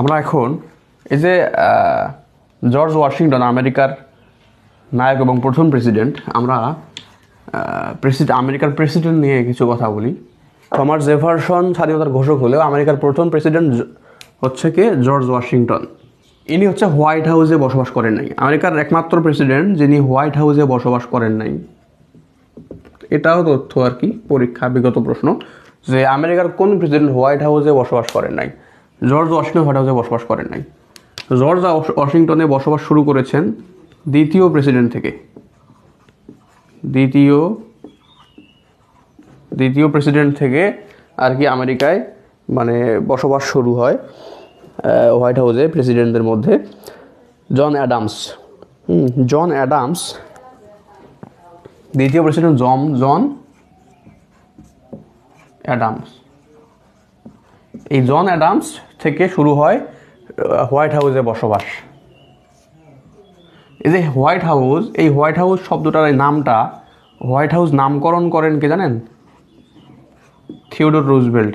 আমরা এখন এই যে জর্জ ওয়াশিংটন, আমেরিকার নায়ক এবং প্রথম প্রেসিডেন্ট, আমরা প্রেসিডেন্ট, আমেরিকার প্রেসিডেন্ট নিয়ে কিছু কথা বলি। থমাস জেফারসন স্বাধীনতার ঘোষক হলেও আমেরিকার প্রথম প্রেসিডেন্ট হচ্ছে কে? George Washington. ইনি হচ্ছে হোয়াইট হাউসে বসবাস করেন নাই। আমেরিকার একমাত্র প্রেসিডেন্ট যিনি হোয়াইট হাউসে বসবাস করেন নাই। এটাও তথ্য আর কি, পরীক্ষা, বিগত প্রশ্ন যে আমেরিকার কোন প্রেসিডেন্ট হোয়াইট হাউসে বসবাস করেন নাই। জর্জ ওয়াশিংটন হোয়াইট হাউসে বসবাস করেন নাই। জর্জ ওয়াশ- ওয়াশিংটনে বসবাস শুরু করেছেন দ্বিতীয় প্রেসিডেন্ট থেকে। দ্বিতীয় দ্বিতীয় প্রেসিডেন্ট থেকে আর কি আমেরিকায় মানে বসবাস শুরু হয় হোয়াইট হাউসে প্রেসিডেন্টদের মধ্যে। জন অ্যাডামস জন অ্যাডামস, দ্বিতীয় প্রেসিডেন্ট জন জন অ্যাডামস। এই জন অ্যাডামস থেকে শুরু হয় হোয়াইট হাউসে বসবাস। এই যে হোয়াইট হাউস, এই হোয়াইট হাউস শব্দটার এই নামটা, হোয়াইট হাউস নামকরণ করেন কে জানেন? Theodore Roosevelt.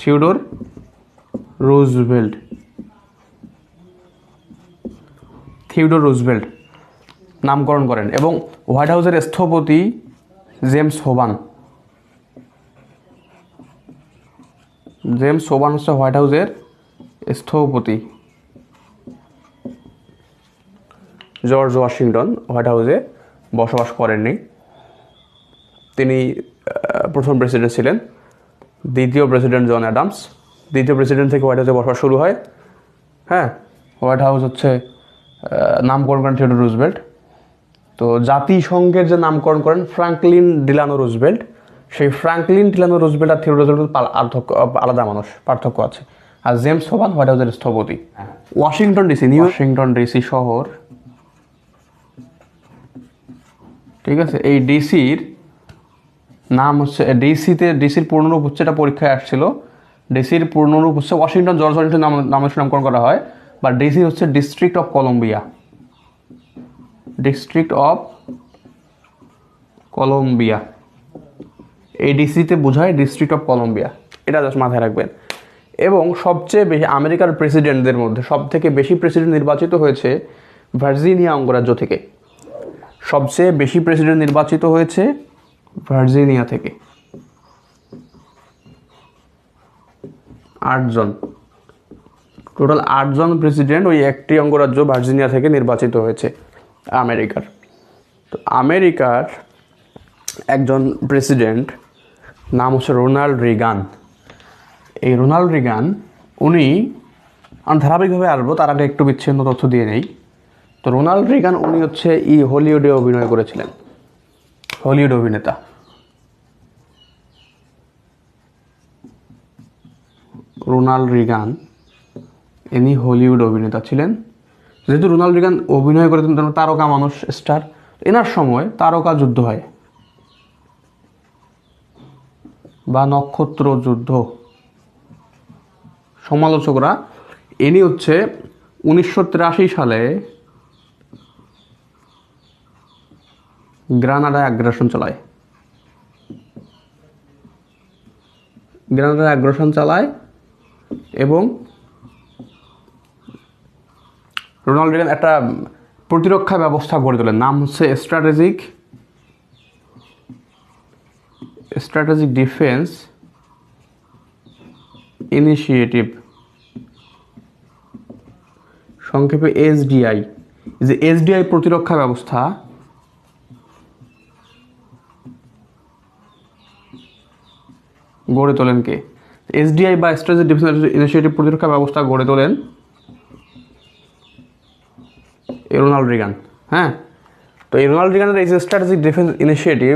Theodore Roosevelt. Theodore Roosevelt নামকরণ করেন এবং হোয়াইট হাউসের স্থপতি জেমস হোবান। জেমস হোবান হচ্ছে হোয়াইট হাউসের স্থপতি। জর্জ ওয়াশিংটন হোয়াইট হাউসে বসবাস করেননি। তিনি প্রথম প্রেসিডেন্ট ছিলেন, দ্বিতীয় প্রেসিডেন্ট জন অ্যাডামস। দ্বিতীয় প্রেসিডেন্ট থেকে হোয়াইট হাউসে বসবাস শুরু হয় হ্যাঁ হোয়াইট হাউস হচ্ছে নামকরণ করেন থিওডোর রুজভেল্ট। তো জাতিসংঘের যে নামকরণ করেন ফ্রাঙ্কলিন ডিলানো রুজভেল্ট সেই ফ্রাঙ্কলিন ডিলানো রুজভেল্ট আর থিওডোর পার্থক্য আলাদা মানুষ পার্থক্য আছে। আর জেমস হোবান হোয়াইট হাউসের স্থপতি? Washington DC new Washington DC শহর। ঠিক আছে এই ডিসির নাম হচ্ছে ডিসিতে ডিসির পূর্ণরূপ হচ্ছে এটা পরীক্ষায় আসছিল। ডিসির পূর্ণরূপ হচ্ছে ওয়াশিংটন জর্জ ওয়াশিংটন নাম নামে নামকরণ করা হয়। বা ডিসি হচ্ছে District of Columbia. District of Columbia. এই ডিসিতে বোঝায় ডিস্ট্রিক্ট অফ কলম্বিয়া এটা জাস্ট মাথায় রাখবেন। এবং সবচেয়ে বেশি আমেরিকার প্রেসিডেন্টদের মধ্যে সব থেকে বেশি প্রেসিডেন্ট নির্বাচিত হয়েছে ভার্জিনিয়া অঙ্গরাজ্য থেকে। সবচেয়ে বেশি প্রেসিডেন্ট নির্বাচিত হয়েছে ভার্জিনিয়া থেকে। আটজন টোটাল আটজন প্রেসিডেন্ট ওই একটি অঙ্গরাজ্য ভার্জিনিয়া থেকে নির্বাচিত হয়েছে আমেরিকার। তো আমেরিকার একজন প্রেসিডেন্ট নাম হচ্ছে রোনাল্ড রিগান। এই রোনাল্ড রিগান, উনি আমি ধারাবাহিকভাবে আসব, তার আগে একটু বিচ্ছিন্ন তথ্য দিয়ে নেই। তো রোনাল্ড রিগান, উনি হচ্ছে ই হলিউডে অভিনয় করেছিলেন। হলিউড অভিনেতা। রোনাল্ড রিগান, ইনি হলিউড অভিনেতা ছিলেন। যেহেতু রোনাল্ড রিগান অভিনয় করেছেন তারকা মানুষ, স্টার। এনার সময় তারকা যুদ্ধ হয়। বা নক্ষত্র যুদ্ধ সমালোচকরা ইনি হচ্ছে উনিশশো তিরাশি সালে গ্রানাডায় আগ্রাসন চালায়। গ্রানাডায় আগ্রাসন চালায় এবং রোনাল্ড একটা প্রতিরক্ষা ব্যবস্থা গড়ে তোলেন নাম হচ্ছে স্ট্র্যাটেজিক স্ট্র্যাটেজিক ডিফেন্স ইনিশিয়েটিভ সংক্ষেপে এসডিআই যে এসডিআই প্রতিরক্ষা ব্যবস্থা, গড়ে তোলেন কে? এসডিআই বা স্ট্র্যাটেজিক ডিফেন্স ইনিশিয়েটিভ প্রতিরক্ষা ব্যবস্থা গড়ে তোলেন রোনাল্ড রিগান হ্যাঁ? তো এই রোনাল্ড রিগানের এই যে স্ট্র্যাটেজিক ডিফেন্স ইনিশিয়েটিভ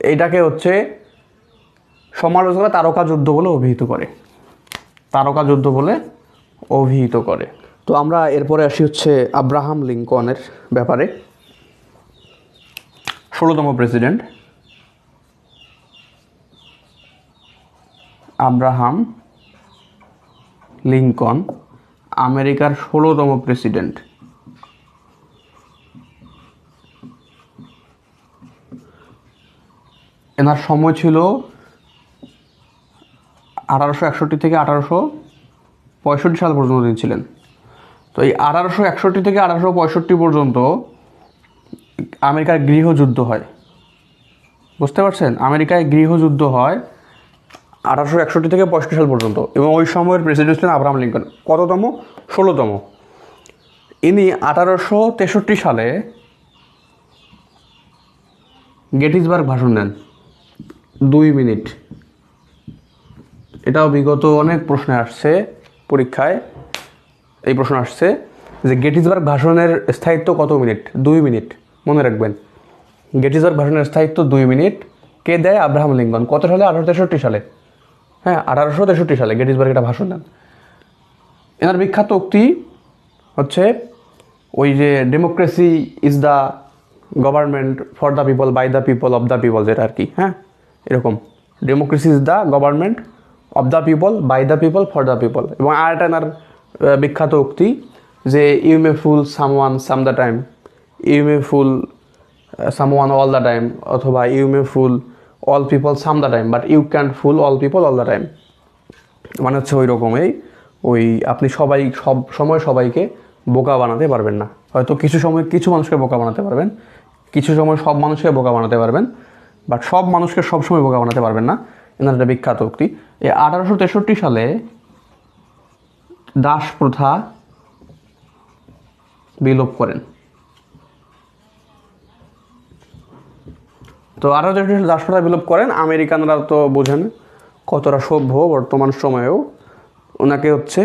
এইটাকে হচ্ছে সমালোচকরা তারকা যুদ্ধ বলে অভিহিত করে। তারকা যুদ্ধ বলে অভিহিত করে। তো আমরা এরপরে আসি হচ্ছে আব্রাহাম লিঙ্কনের ব্যাপারে। ষোলোতম প্রেসিডেন্ট আব্রাহাম লিঙ্কন, আমেরিকার ষোলোতম প্রেসিডেন্ট। এনার সময় ছিল আঠারোশো একষট্টি থেকে আঠারোশো পঁয়ষট্টি সাল পর্যন্ত তিনি ছিলেন। তো এই আঠারোশো একষট্টি থেকে আঠারোশো পঁয়ষট্টি পর্যন্ত আমেরিকার গৃহযুদ্ধ হয়। বুঝতে পারছেন? আমেরিকায় গৃহযুদ্ধ হয় আঠারোশো একষট্টি থেকে পঁয়ষট্টি সাল পর্যন্ত এবং ওই সময়ের প্রেসিডেন্ট ছিলেন আব্রাহাম লিঙ্কন। কততম? ষোলোতম। ইনি আঠারোশো তেষট্টি সালে গেটিসবার্গ ভাষণ দেন। দুই মিনিট। এটাও বিগত অনেক প্রশ্নে আসছে পরীক্ষায়। এই প্রশ্ন আসছে যে গেটিসবার্গ ভাষণের স্থায়িত্ব কত মিনিট? দুই মিনিট। মনে রাখবেন, গেটিসবার্গ ভাষণের স্থায়িত্ব দুই মিনিট। কে দেয়? Abraham Lincoln. কত সালে? আঠারোশো তেষট্টি সালে। হ্যাঁ আঠারোশো তেষট্টি সালে গেটিসবার্গ এটা ভাষণ দেন। এনার বিখ্যাত উক্তি হচ্ছে ওই যে democracy is the government for the people by the people of the people যেটা আর কি হ্যাঁ? এরকম। Democracy is the government of the people by the people for the people এবং আর একটা এনার বিখ্যাত উক্তি যে you may fool someone some the time you may fool someone all the time অথবা you may fool all people some the time but you can fool all people all the time মানে হচ্ছে ওই রকমই ওই আপনি সবাই, সব সময় সবাইকে বোকা বানাতে পারবেন না। হয়তো কিছু সময়, কিছু মানুষকে বোকা বানাতে পারবেন, কিছু সময় সব মানুষকে বোকা বানাতে পারবেন বাট সব মানুষকে সবসময় বোকা বানাতে পারবেন না। এনার একটা বিখ্যাত উক্তি। এই আঠারোশো তেষট্টি সালে দাস প্রথা বিলোপ করেন। তো আঠারো তেষট্টি সালে দাস প্রথা বিলোপ করেন। আমেরিকানরা তো বোঝেন কতটা সভ্য বর্তমান সময়েও। ওনাকে হচ্ছে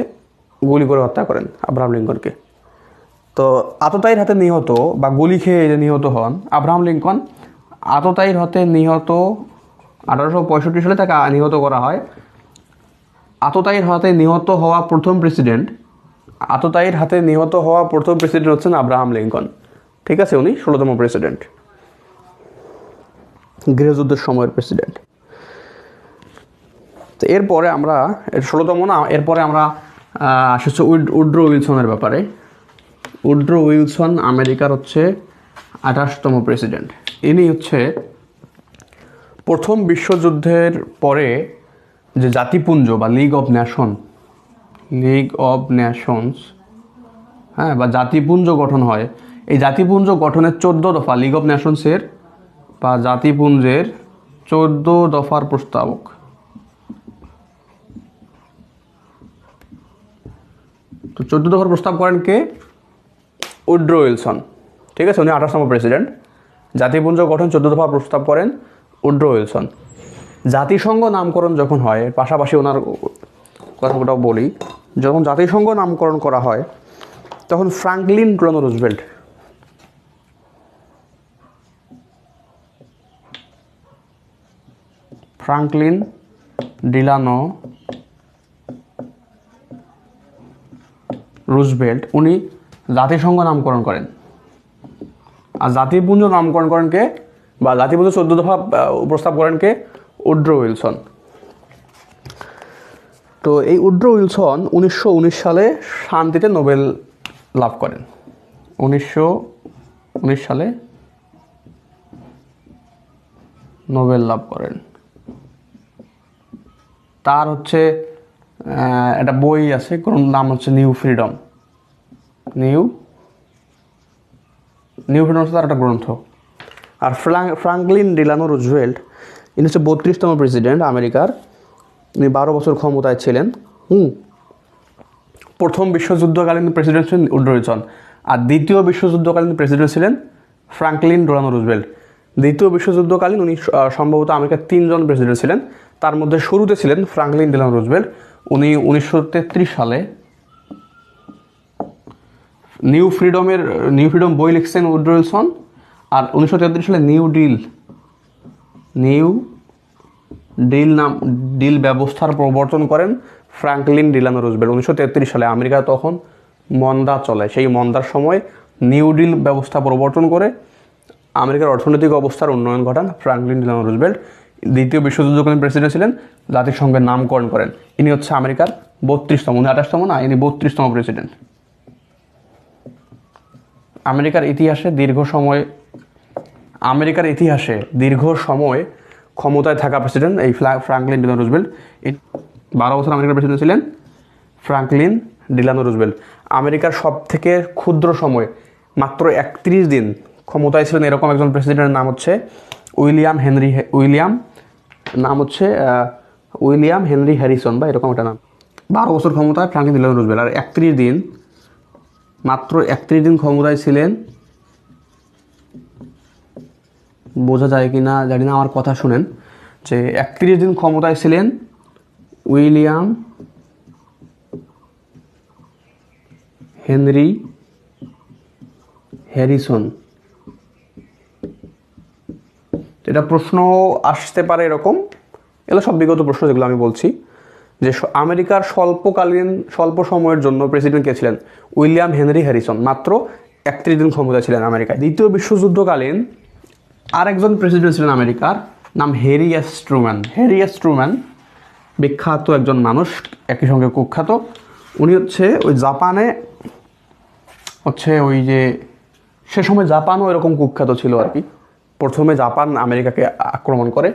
গুলি করে হত্যা করেন আব্রাহাম লিঙ্কনকে। তো আততায়ীর হাতে নিহত বা গুলি খেয়ে নিহত হন আব্রাহাম লিঙ্কন আততায়ীর হাতে নিহত আঠারোশো পঁয়ষট্টি সালে তাকে নিহত করা হয়। আততায়ীর হাতে নিহত হওয়া প্রথম প্রেসিডেন্ট আততায়ীর হাতে নিহত হওয়া প্রথম প্রেসিডেন্ট হচ্ছেন আব্রাহাম লিঙ্কন ঠিক আছে উনি ষোলোতম প্রেসিডেন্ট গৃহযুদ্ধের সময়ের প্রেসিডেন্ট তো এরপরে আমরা ষোলোতম না এরপরে আমরা আহ, আসি হচ্ছে উড উড্রো উইলসনের ব্যাপারে। উড্রো উইলসন আমেরিকার হচ্ছে আঠাশতম প্রেসিডেন্ট ইনি হচ্ছে প্রথম বিশ্বযুদ্ধের পরে যে জাতিপুঞ্জ বা League of Nation League of Nations হ্যাঁ বা জাতিপুঞ্জ গঠন হয়। এই জাতিপুঞ্জ গঠনের চোদ্দ দফা লিগ অব ন্যাশনসের বা জাতিপুঞ্জের চোদ্দ দফার প্রস্তাবক। তো চোদ্দ দফার প্রস্তাব করেন কে? Woodrow Wilson. ঠিক আছে, উনি আঠাশতম প্রেসিডেন্ট জাতিপুঞ্জ গঠন চোদ্দ দফা প্রস্তাব করেন উড্রো উইলসন। জাতিসংঘ নামকরণ যখন হয়, পাশাপাশি ওনার কথাটাও বলি, যখন জাতিসংঘ নামকরণ করা হয়, তখন Franklin Delano Roosevelt Franklin Delano Roosevelt, উনি জাতিসংঘ নামকরণ করেন। আর জাতিপুঞ্জ নামকরণ করেন কে? বা জাতিপুঞ্জ চোদ্দ দফা প্রস্তাব করেন কে? উড্রো উইলসন তো এই উড্রো উইলসন উনিশশো উনিশ সালে শান্তিতে নোবেল লাভ করেন উনিশশো উনিশ সালে নোবেল লাভ করেন তার হচ্ছে একটা বই আছে, কোন নাম হচ্ছে New Freedom. New New Freedom হচ্ছে তার একটা গ্রন্থ। আর ফ্রাঙ্ক ফ্রাঙ্কলিন ডিলানো রুজভেল্ট, ইনি হচ্ছে বত্রিশতম প্রেসিডেন্ট আমেরিকার। ইনি বারো বছর ক্ষমতায় ছিলেন। হুম প্রথম বিশ্বযুদ্ধকালীন প্রেসিডেন্ট ছিলেন উড্রো আর দ্বিতীয় বিশ্বযুদ্ধকালীন প্রেসিডেন্ট ছিলেন ফ্রাঙ্কলিন ডোনানো রুজভেল্ট। দ্বিতীয় বিশ্বযুদ্ধকালীন উনি সম্ভবত আমেরিকার তিনজন প্রেসিডেন্ট ছিলেন। তার মধ্যে শুরুতে ছিলেন ফ্রাঙ্কলিন ডেলানো রুজভেল্ট। উনি উনিশশো তেত্রিশ সালে নিউ ফ্রিডমের, নিউ ফ্রিডম বই লিখছেন উড্রো উইলসন আর উনিশশো তেত্রিশ সালে নিউ ডিল নিউ ডিল নাম, ডিল ব্যবস্থার প্রবর্তন করেন ফ্রাঙ্কলিন ডিলানো রুজবেল্ট উনিশশো সালে আমেরিকা তখন মন্দা চলে, সেই মন্দার সময় নিউ ডিল ব্যবস্থা প্রবর্তন করে আমেরিকার অর্থনৈতিক অবস্থার উন্নয়ন ঘটান ফ্রাঙ্কলিন ডিলানো রুজবেল্ট দ্বিতীয় বিশ্বযুদ্ধকালীন প্রেসিডেন্ট ছিলেন, জাতিসংঘের নামকরণ করেন। ইনি হচ্ছে আমেরিকার বত্রিশতম, উনি আঠাশতম না, ইনি বত্রিশতম প্রেসিডেন্ট। আমেরিকার ইতিহাসে দীর্ঘ সময়, আমেরিকার ইতিহাসে দীর্ঘ সময় ক্ষমতায় থাকা প্রেসিডেন্ট এই ফ্রাঙ্কলিন ডিলানো রুজবেল্ট বারো বছর আমেরিকার প্রেসিডেন্ট ছিলেন ফ্রাঙ্কলিন ডিলানো রুজবেল্ট আমেরিকার সব থেকে ক্ষুদ্র সময়, মাত্র একত্রিশ দিন ক্ষমতায় ছিলেন এরকম একজন প্রেসিডেন্টের নাম হচ্ছে উইলিয়াম হেনরি উইলিয়াম, নাম হচ্ছে উইলিয়াম হেনরি হ্যারিসন বা এরকম একটা নাম। বারো বছর ক্ষমতায় ফ্রাঙ্কলিন ডিলানো রুজবেল্ট আর একত্রিশ দিন মাত্র একত্রিশ দিন ক্ষমতায় ছিলেন। বোঝা যায় কি না জানি না, আমার কথা শুনেন। যে একত্রিশ দিন ক্ষমতায় ছিলেন উইলিয়াম হেনরি হ্যারিসন। এটা প্রশ্ন আসতে পারে এরকম। এগুলো সব বিগত প্রশ্ন যেগুলো আমি বলছি। যে আমেরিকার স্বল্পকালীন, স্বল্প সময়ের জন্য প্রেসিডেন্ট কে ছিলেন? William Henry Harrison. মাত্র একত্রিশ দিন ক্ষমতা ছিলেন আমেরিকায়। দ্বিতীয় বিশ্বযুদ্ধকালীন আরেকজন প্রেসিডেন্ট ছিলেন আমেরিকার, নাম Harry S Truman. Harry S Truman বিখ্যাত একজন মানুষ, একই সঙ্গে কুখ্যাত। উনি হচ্ছে ওই জাপানে, হচ্ছে ওই যে সে সময় জাপানও এরকম কুখ্যাত ছিল আর কি। প্রথমে জাপান আমেরিকাকে আক্রমণ করে।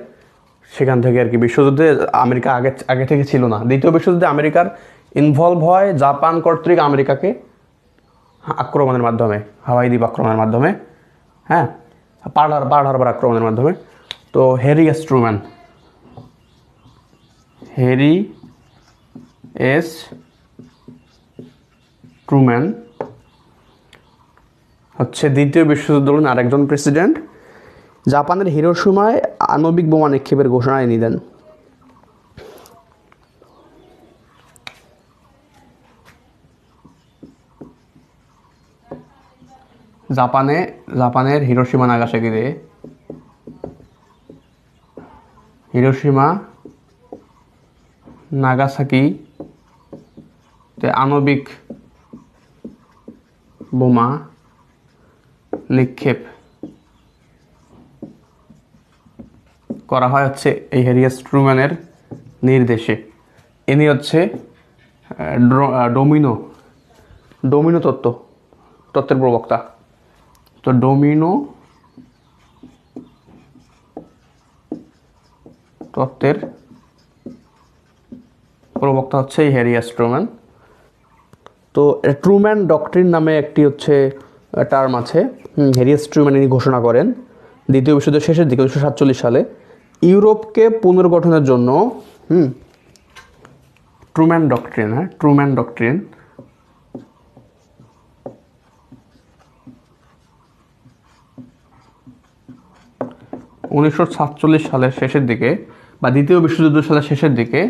সেখান থেকে আর কি বিশ্বযুদ্ধে আমেরিকা আগে আগে থেকে ছিল না। দ্বিতীয় বিশ্বযুদ্ধে আমেরিকার ইনভলভ হয় জাপান কর্তৃক আমেরিকাকে আক্রমণের মাধ্যমে, হাওয়াই দ্বীপ আক্রমণের মাধ্যমে হ্যাঁ? পার্ল হার পার্ল হারবার আক্রমণের মাধ্যমে। তো Harry S Truman Harry S Truman হচ্ছে দ্বিতীয় বিশ্বযুদ্ধকালীন আরেকজন প্রেসিডেন্ট জাপানের হিরোসীমায় আণবিক বোমা নিক্ষেপের ঘোষণা এনে দেন। জাপানে, জাপানের হিরোসীমা নাগাসাকিতে হিরোসীমা নাগাসাকি আণবিক বোমা নিক্ষেপ। করা হয় হচ্ছে এই হ্যারিয়াস ট্রুম্যানের নির্দেশে। ইনি হচ্ছে ডোমিনো ডোমিনো তত্ত্ব, তত্ত্বের প্রবক্তা। তো ডোমিনো তত্ত্বের প্রবক্তা হচ্ছে এই হ্যারিয়াস ট্রুম্যান। তো ট্রুম্যান ডক্ট্রিন নামে একটি হচ্ছে টার্ম আছে। হ্যারিয়াস ট্রুম্যান ইনি ঘোষণা করেন। দ্বিতীয় বিশ্বযুদ্ধের শেষের দিকে, উনিশশো সাতচল্লিশ সালে। ইউরোপকে পুনর্গঠনের জন্য, হুম, ট্রুম্যান ডক্ট্রিন হ্যাঁ ট্রুম্যান ডক্ট্রিন, উনিশশো সালের শেষের দিকে বা দ্বিতীয় বিশ্বযুদ্ধ সালের শেষের দিকে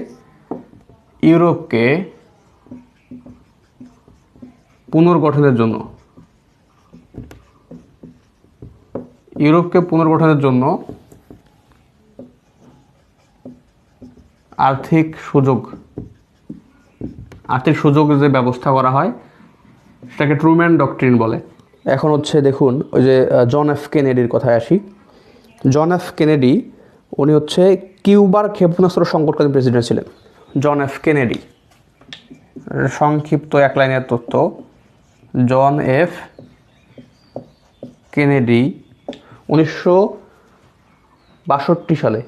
ইউরোপকে পুনর্গঠনের জন্য, ইউরোপকে পুনর্গঠনের জন্য আর্থিক সুযোগ আর্থিক সুযোগ যে ব্যবস্থা করা হয়, সেটাকে ট্রুম্যান ডক্ট্রিন বলে। এখন হচ্ছে দেখুন, ওই যে জন এফ কেনেডির কথায় আসি। জন এফ কেনেডি উনি হচ্ছে কিউবার ক্ষেপণাস্ত্র সংকটকালীন প্রেসিডেন্ট ছিলেন। জন এফ কেনেডি সংক্ষিপ্ত এক লাইনের তথ্য। জন এফ কেনেডি উনিশশো বাষট্টি সালে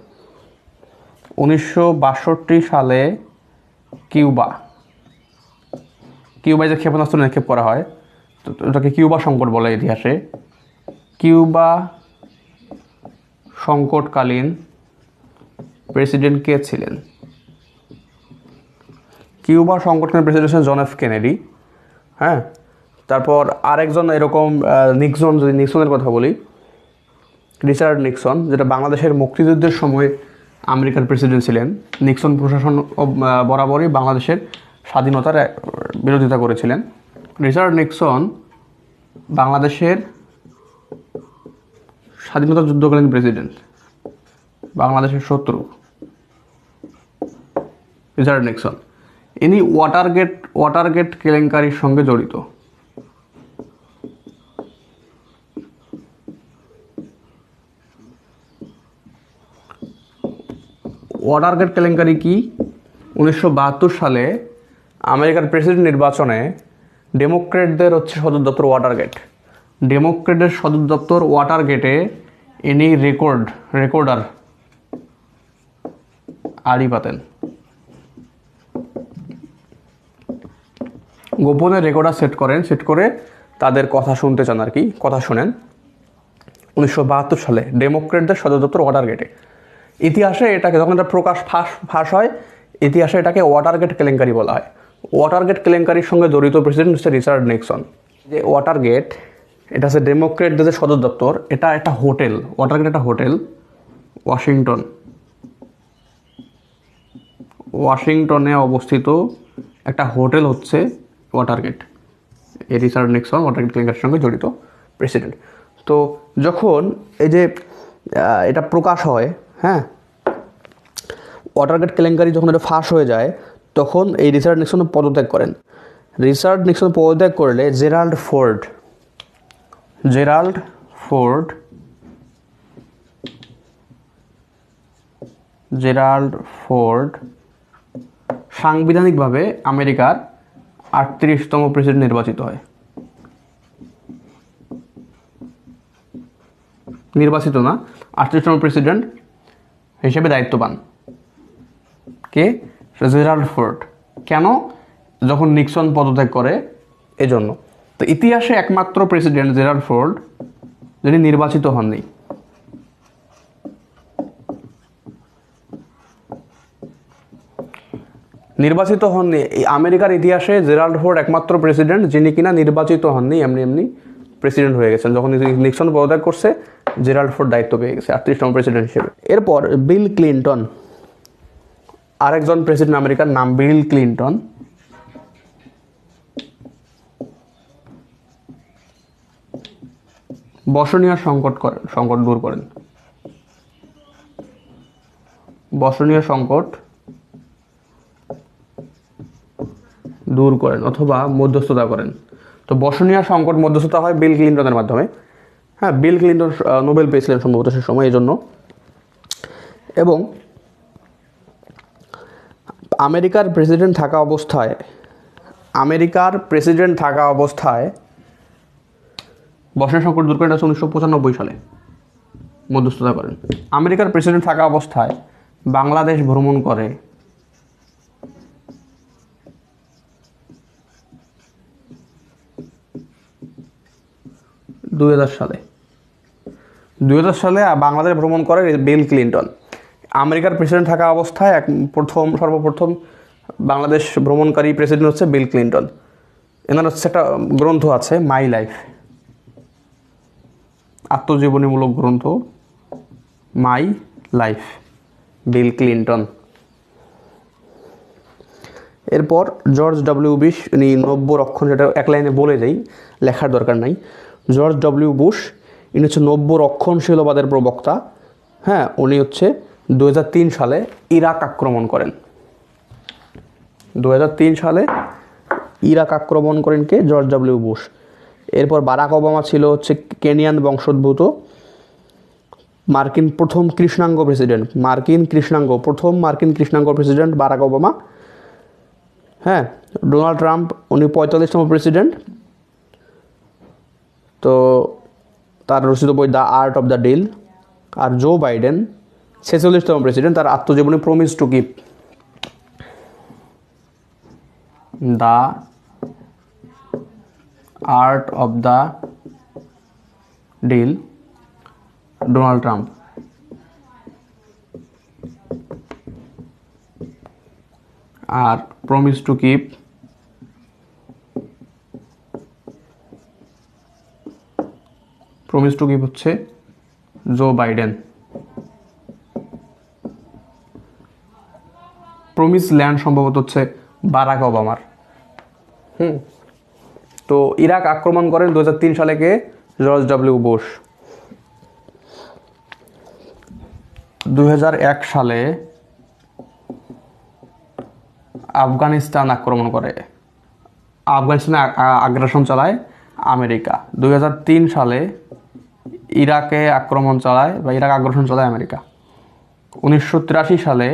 উনিশশো বাষট্টি সালে কিউবা কিউবায় যে ক্ষেপণাস্ত্র নিক্ষেপ করা হয়, তো এটাকে কিউবা সংকট বলে ইতিহাসে। কিউবা সংকটকালীন প্রেসিডেন্ট কে ছিলেন? কিউবা সংকটকালীন প্রেসিডেন্ট ছিলেন জন এফ কেনেডি হ্যাঁ? তারপর আরেকজন এরকম নিক্সন, যদি নিক্সনের কথা বলি, রিচার্ড নিক্সন, যেটা বাংলাদেশের মুক্তিযুদ্ধের সময় আমেরিকার প্রেসিডেন্ট ছিলেন। নিক্সন প্রশাসন বরাবরই বাংলাদেশের স্বাধীনতার বিরোধিতা করেছিলেন। রিচার্ড নিক্সন বাংলাদেশের স্বাধীনতা যুদ্ধকালীন প্রেসিডেন্ট, বাংলাদেশের শত্রু। Richard Nixon. ইনি ওয়াটারগেট ওয়াটারগেট কেলেঙ্কারির সঙ্গে জড়িত। ওয়াটারগেট কেলেঙ্কারি কি? উনিশশো বাহাত্তর সালে আমেরিকার প্রেসিডেন্ট নির্বাচনে ডেমোক্রেটদের হচ্ছে সদর দপ্তর ওয়াটারগেট ডেমোক্রেটের সদর দপ্তর ওয়াটারগেটে ইনি রেকর্ড, রেকর্ডার আড়ি পাতেন। গোপনে রেকর্ডার সেট করেন, সেট করে তাদের কথা শুনতে চান আর কি, কথা শোনেন। উনিশশো বাহাত্তর সালে ডেমোক্রেটদের সদর দপ্তর ওয়াটার গেটে। ইতিহাসে এটাকে যখন এটা প্রকাশ ফাঁস ফাঁস হয়, ইতিহাসে এটাকে ওয়াটার গেট কেলেঙ্কারি বলা হয়। ওয়াটার গেট কেলেঙ্কারির সঙ্গে জড়িত প্রেসিডেন্ট হচ্ছে রিচার্ড নিক্সন যে ওয়াটার গেট এটা হচ্ছে ডেমোক্রেটদের যে সদর দপ্তর, এটা একটা হোটেল ওয়াটার গেট একটা হোটেল ওয়াশিংটন ওয়াশিংটনে অবস্থিত একটা হোটেল হচ্ছে ওয়াটারগেট এই রিচার্ড নিক্সন ওয়াটারগেট কেলেঙ্কারির সঙ্গে জড়িত প্রেসিডেন্ট তো যখন এই যে এটা প্রকাশ হয় হ্যাঁ। ওয়াটারগেট কেলেঙ্কারি যখন এটা ফাঁস হয়ে যায়, তখন এই রিচার্ড নিক্সন পদত্যাগ করেন। রিচার্ড নিক্সন পদত্যাগ করলে Gerald Ford Gerald Ford Gerald Ford সাংবিধানিকভাবে আমেরিকার আটত্রিশতম প্রেসিডেন্ট নির্বাচিত হয়। নির্বাচিত না, আটত্রিশতম প্রেসিডেন্ট হিসেবে দায়িত্ব পান কে? জেরাল্ড ফোর্ড কেন? যখন নিক্সন পদত্যাগ করে, এজন্য। তো ইতিহাসে একমাত্র প্রেসিডেন্ট জেরাল্ড ফোর্ড যিনি নির্বাচিত হননি। নির্বাচিত হননি আমেরিকার ইতিহাসে জেরাল্ড ফোর্ড একমাত্র প্রেসিডেন্ট, যিনি কিনা নির্বাচিত হননি, এমনি এমনি। প্রেসিডেন্ট হয়ে গেছেন। যখন নিক্সন পদত্যাগ করছে জেরাল্ড ফোর্ড দায়িত্ব পেয়ে গেছে আটত্রিশতম প্রেসিডেন্ট হিসেবে। এরপর বিল ক্লিন্টন আরেকজন প্রেসিডেন্ট আমেরিকার নাম বিল ক্লিন্টন বসনীয় সংকট করেন সংকট দূর করেন। বসনীয় সংকট দূর করেন অথবা মধ্যস্থতা করেন। তো বসনীয় সংকট মধ্যস্থতা হয় বিল ক্লিন্টনের মাধ্যমে। হ্যাঁ বিল ক্লিন্টন নোবেল পেয়েছিলেন সম্ভবত সে সময় এই জন্য এবং আমেরিকার প্রেসিডেন্ট থাকা অবস্থায়, আমেরিকার প্রেসিডেন্ট থাকা অবস্থায় বসনীয় সংকট দূর করেন উনিশশো পঁচানব্বই সালে মধ্যস্থতা করেন। আমেরিকার প্রেসিডেন্ট থাকা অবস্থায় বাংলাদেশ ভ্রমণ করে দুই হাজার সালে। দুই হাজার সালে বাংলাদেশ ভ্রমণ করে বিল ক্লিন্টন। আমেরিকার প্রেসিডেন্ট থাকা অবস্থায় এক প্রথম, সর্বপ্রথম বাংলাদেশ ভ্রমণকারী প্রেসিডেন্ট হচ্ছে বিল ক্লিন্টন। এনার হচ্ছে একটা গ্রন্থ আছে, মাই লাইফ। আত্মজীবনীমূলক গ্রন্থ, মাই লাইফ, বিল ক্লিন্টন। এরপর জর্জ ডব্লিউ বুশ, উনি নব্য রক্ষণ যেটা এক লাইনে বলে যাই লেখার দরকার নাই। জর্জ ডব্লিউ বুশ, ইনি হচ্ছে নব্য রক্ষণশীলবাদের প্রবক্তা। হ্যাঁ উনি হচ্ছে দু হাজার তিন সালে ইরাক আক্রমণ করেন। দু হাজার তিন সালে ইরাক আক্রমণ করেন কে? George W Bush. এরপর বারাক ওবামা ছিল হচ্ছে কেনিয়ান বংশোদ্ভূত। মার্কিন প্রথম কৃষ্ণাঙ্গ প্রেসিডেন্ট, মার্কিন কৃষ্ণাঙ্গ, প্রথম মার্কিন কৃষ্ণাঙ্গ প্রেসিডেন্ট বারাক ওবামা। হ্যাঁ ডোনাল্ড ট্রাম্প, উনি পঁয়তাল্লিশতম প্রেসিডেন্ট। তো তার রচিত বই the Art of the Deal. R Joe Biden, ছেচল্লিশতম প্রেসিডেন্ট, তার আত্মজীবনী Promise to Keep the Art of the Deal, Donald Trump. R Promise to Keep Promise to Keep হচ্ছে জো বাইডেন প্রমিস ল্যান্ড সম্ভবত হচ্ছে বারাক ওবামার হুম। তো Iraq আক্রমণ করেন দুই হাজার তিন সালে কে জর্জ ডাব্লিউ হাজার এক সালে আফগানিস্তান আক্রমণ করে। আফগানিস্তানে আগ্রাসন চালায় আমেরিকা। দুই হাজার তিন সালে ইরাকে আক্রমণ চালায় বা ইরাক আগ্রাসন চালায় আমেরিকা। উনিশশো তিরাশি সালে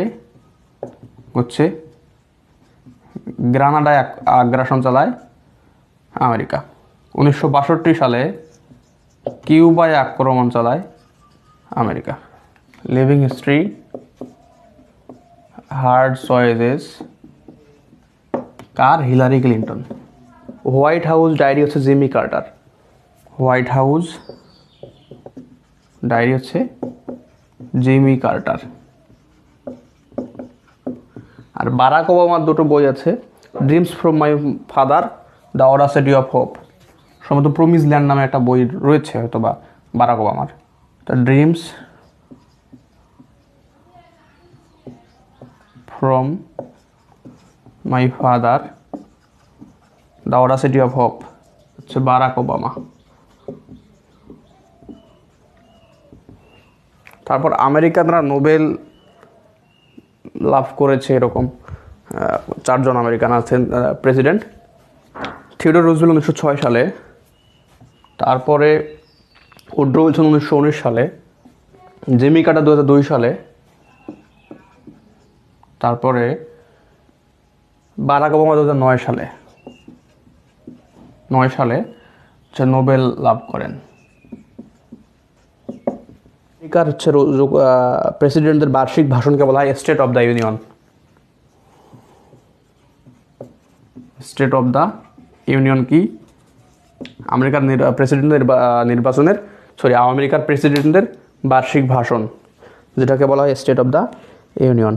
হচ্ছে গ্রানাডায় আগ্রাসন চালায় আমেরিকা। উনিশশো বাষট্টি সালে কিউবায় আক্রমণ চালায় America. Living History, Hard Choices, কার? Hillary Clinton. White House Diary হচ্ছে Jimmy Carter. White House Diary হচ্ছে জিমি কার্টার। আর বারাক ওবামার দুটো বই আছে Dreams from My Father the Audacity of Hope সম্ভবত প্রমিস ল্যান্ড নামে একটা বই রয়েছে হয়তো বা বারাক ওবামার। তা Dreams from My Father the Audacity of Hope হচ্ছে বারাক ওবামা। তারপর আমেরিকানরা নোবেল লাভ করেছে এরকম চারজন আমেরিকান আছেন প্রেসিডেন্ট। থিওডোর রুজভেল উনিশশো ছয় সালে, তারপরে উড্রো উইলসন উনিশশো উনিশ সালে, জেমি কাটা দু দুই সালে, তারপরে বারাক ওবামা দু নয় সালে নয় সালে নোবেল লাভ করেন। আমেরিকার হচ্ছে প্রেসিডেন্টদের বার্ষিক ভাষণকে বলা হয় State of the Union State of the Union কি? আমেরিকার প্রেসিডেন্টদের নির্বাচনের সরি আমেরিকার প্রেসিডেন্টদের বার্ষিক ভাষণ, যেটাকে বলা হয় স্টেট অফ দ্য ইউনিয়ন